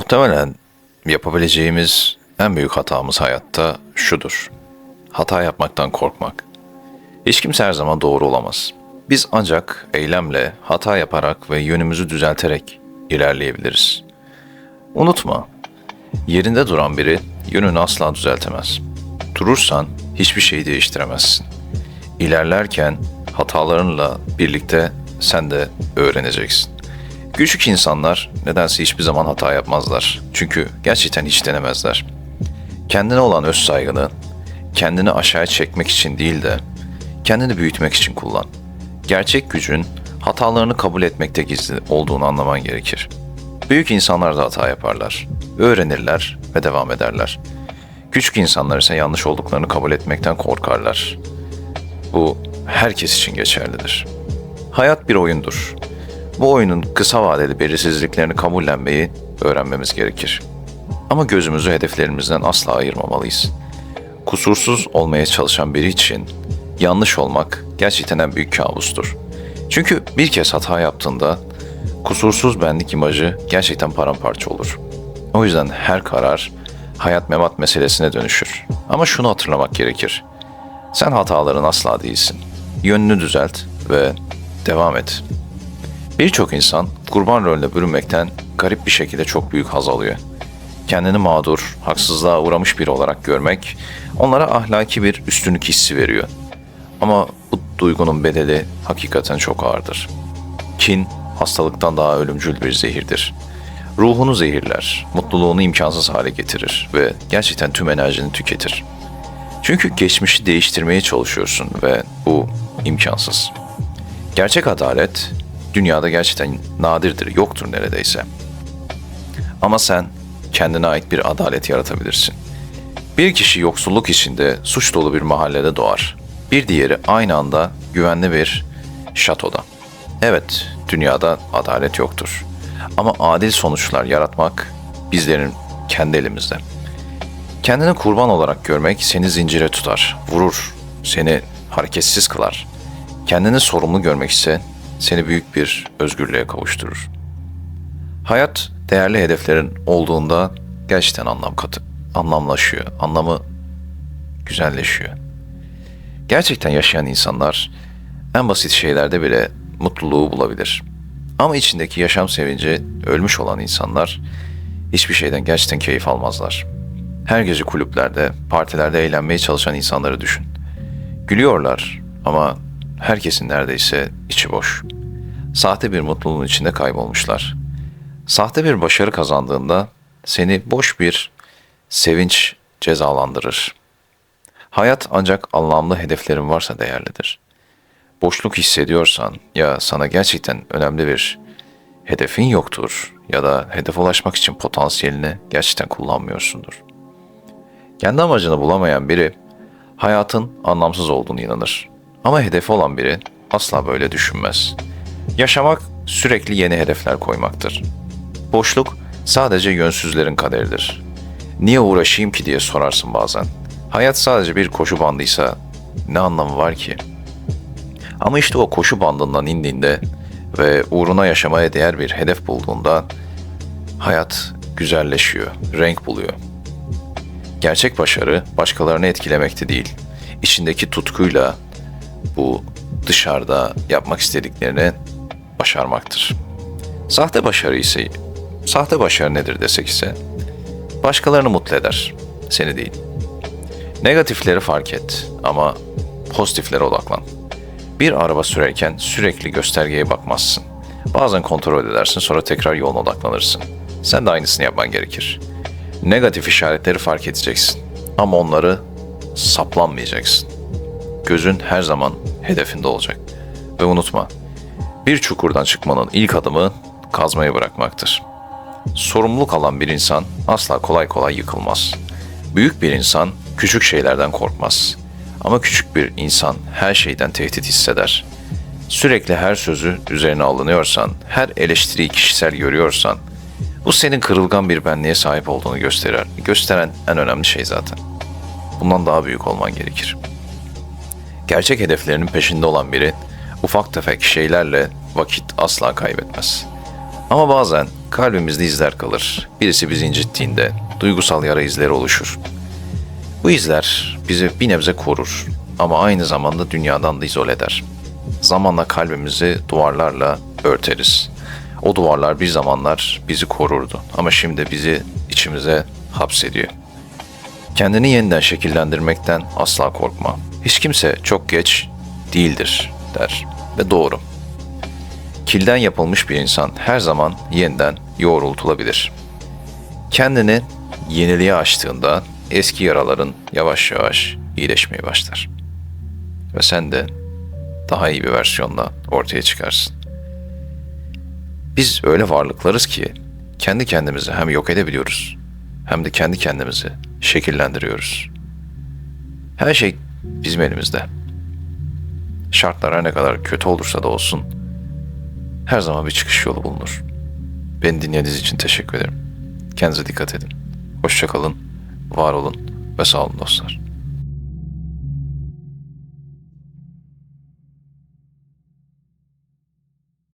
Muhtemelen yapabileceğimiz en büyük hatamız hayatta şudur. Hata yapmaktan korkmak. Hiç kimse her zaman doğru olamaz. Biz ancak eylemle, hata yaparak ve yönümüzü düzelterek ilerleyebiliriz. Unutma, yerinde duran biri yönünü asla düzeltemez. Durursan hiçbir şeyi değiştiremezsin. İlerlerken hatalarınla birlikte sen de öğreneceksin. Küçük insanlar nedense hiçbir zaman hata yapmazlar. Çünkü gerçekten hiç denemezler. Kendine olan öz saygını, kendini aşağıya çekmek için değil de kendini büyütmek için kullan. Gerçek gücün hatalarını kabul etmekte gizli olduğunu anlaman gerekir. Büyük insanlar da hata yaparlar. Öğrenirler ve devam ederler. Küçük insanlar ise yanlış olduklarını kabul etmekten korkarlar. Bu herkes için geçerlidir. Hayat bir oyundur. Bu oyunun kısa vadeli belirsizliklerini kabullenmeyi öğrenmemiz gerekir. Ama gözümüzü hedeflerimizden asla ayırmamalıyız. Kusursuz olmaya çalışan biri için yanlış olmak gerçekten en büyük kabustur. Çünkü bir kez hata yaptığında kusursuz benlik imajı gerçekten paramparça olur. O yüzden her karar hayat memat meselesine dönüşür. Ama şunu hatırlamak gerekir. Sen hataların asla değilsin. Yönünü düzelt ve devam et. Birçok insan kurban rolüne bürünmekten garip bir şekilde çok büyük haz alıyor. Kendini mağdur, haksızlığa uğramış biri olarak görmek onlara ahlaki bir üstünlük hissi veriyor. Ama bu duygunun bedeli hakikaten çok ağırdır. Kin hastalıktan daha ölümcül bir zehirdir. Ruhunu zehirler, mutluluğunu imkansız hale getirir ve gerçekten tüm enerjini tüketir. Çünkü geçmişi değiştirmeye çalışıyorsun ve bu imkansız. Gerçek adalet dünyada gerçekten nadirdir, yoktur neredeyse. Ama sen kendine ait bir adalet yaratabilirsin. Bir kişi yoksulluk içinde suç dolu bir mahallede doğar. Bir diğeri aynı anda güvenli bir şatoda. Evet, dünyada adalet yoktur. Ama adil sonuçlar yaratmak bizlerin kendi elimizde. Kendini kurban olarak görmek seni zincire tutar, vurur, seni hareketsiz kılar. Kendini sorumlu görmek ise seni büyük bir özgürlüğe kavuşturur. Hayat değerli hedeflerin olduğunda gerçekten anlam katı, anlamlaşıyor, anlamı güzelleşiyor. Gerçekten yaşayan insanlar en basit şeylerde bile mutluluğu bulabilir. Ama içindeki yaşam sevinci ölmüş olan insanlar hiçbir şeyden gerçekten keyif almazlar. Her gece kulüplerde, partilerde eğlenmeye çalışan insanları düşün. Gülüyorlar ama herkesin neredeyse içi boş. Sahte bir mutluluğun içinde kaybolmuşlar. Sahte bir başarı kazandığında seni boş bir sevinç cezalandırır. Hayat ancak anlamlı hedeflerin varsa değerlidir. Boşluk hissediyorsan ya sana gerçekten önemli bir hedefin yoktur ya da hedef ulaşmak için potansiyelini gerçekten kullanmıyorsundur. Kendi amacını bulamayan biri hayatın anlamsız olduğunu inanır. Ama hedefi olan biri asla böyle düşünmez. Yaşamak sürekli yeni hedefler koymaktır. Boşluk sadece yönsüzlerin kaderidir. Niye uğraşayım ki diye sorarsın bazen. Hayat sadece bir koşu bandıysa ne anlamı var ki? Ama işte o koşu bandından indiğinde ve uğruna yaşamaya değer bir hedef bulduğunda hayat güzelleşiyor, renk buluyor. Gerçek başarı başkalarını etkilemekte değil. İçindeki tutkuyla bu dışarıda yapmak istediklerini başarmaktır. Sahte başarı ise, sahte başarı nedir desek ise, başkalarını mutlu eder, seni değil. Negatifleri fark et ama pozitiflere odaklan. Bir araba sürerken sürekli göstergeye bakmazsın. Bazen kontrol edersin sonra tekrar yoluna odaklanırsın. Sen de aynısını yapman gerekir. Negatif işaretleri fark edeceksin ama onları saplanmayacaksın. Gözün her zaman hedefinde olacak. Ve unutma, bir çukurdan çıkmanın ilk adımı kazmayı bırakmaktır. Sorumluluk alan bir insan asla kolay kolay yıkılmaz. Büyük bir insan küçük şeylerden korkmaz. Ama küçük bir insan her şeyden tehdit hisseder. Sürekli her sözü üzerine alınıyorsan, her eleştiriyi kişisel görüyorsan, bu senin kırılgan bir benliğe sahip olduğunu gösterir. Gösteren en önemli şey zaten. Bundan daha büyük olman gerekir. Gerçek hedeflerinin peşinde olan biri ufak tefek şeylerle vakit asla kaybetmez. Ama bazen kalbimizde izler kalır. Birisi bizi incittiğinde duygusal yara izleri oluşur. Bu izler bizi bir nebze korur ama aynı zamanda dünyadan da izole eder. Zamanla kalbimizi duvarlarla örteriz. O duvarlar bir zamanlar bizi korurdu ama şimdi bizi içimize hapsediyor. Kendini yeniden şekillendirmekten asla korkma. Hiç kimse çok geç değildir der ve doğru. Kilden yapılmış bir insan her zaman yeniden yoğrultulabilir. Kendini yeniliğe açtığında eski yaraların yavaş yavaş iyileşmeye başlar. Ve sen de daha iyi bir versiyonla ortaya çıkarsın. Biz öyle varlıklarız ki kendi kendimizi hem yok edebiliyoruz hem de kendi kendimizi şekillendiriyoruz. Her şey bizim elimizde. Şartlar ne kadar kötü olursa da olsun her zaman bir çıkış yolu bulunur. Beni dinlediğiniz için teşekkür ederim. Kendinize dikkat edin. Hoşça kalın, var olun ve sağ olun dostlar.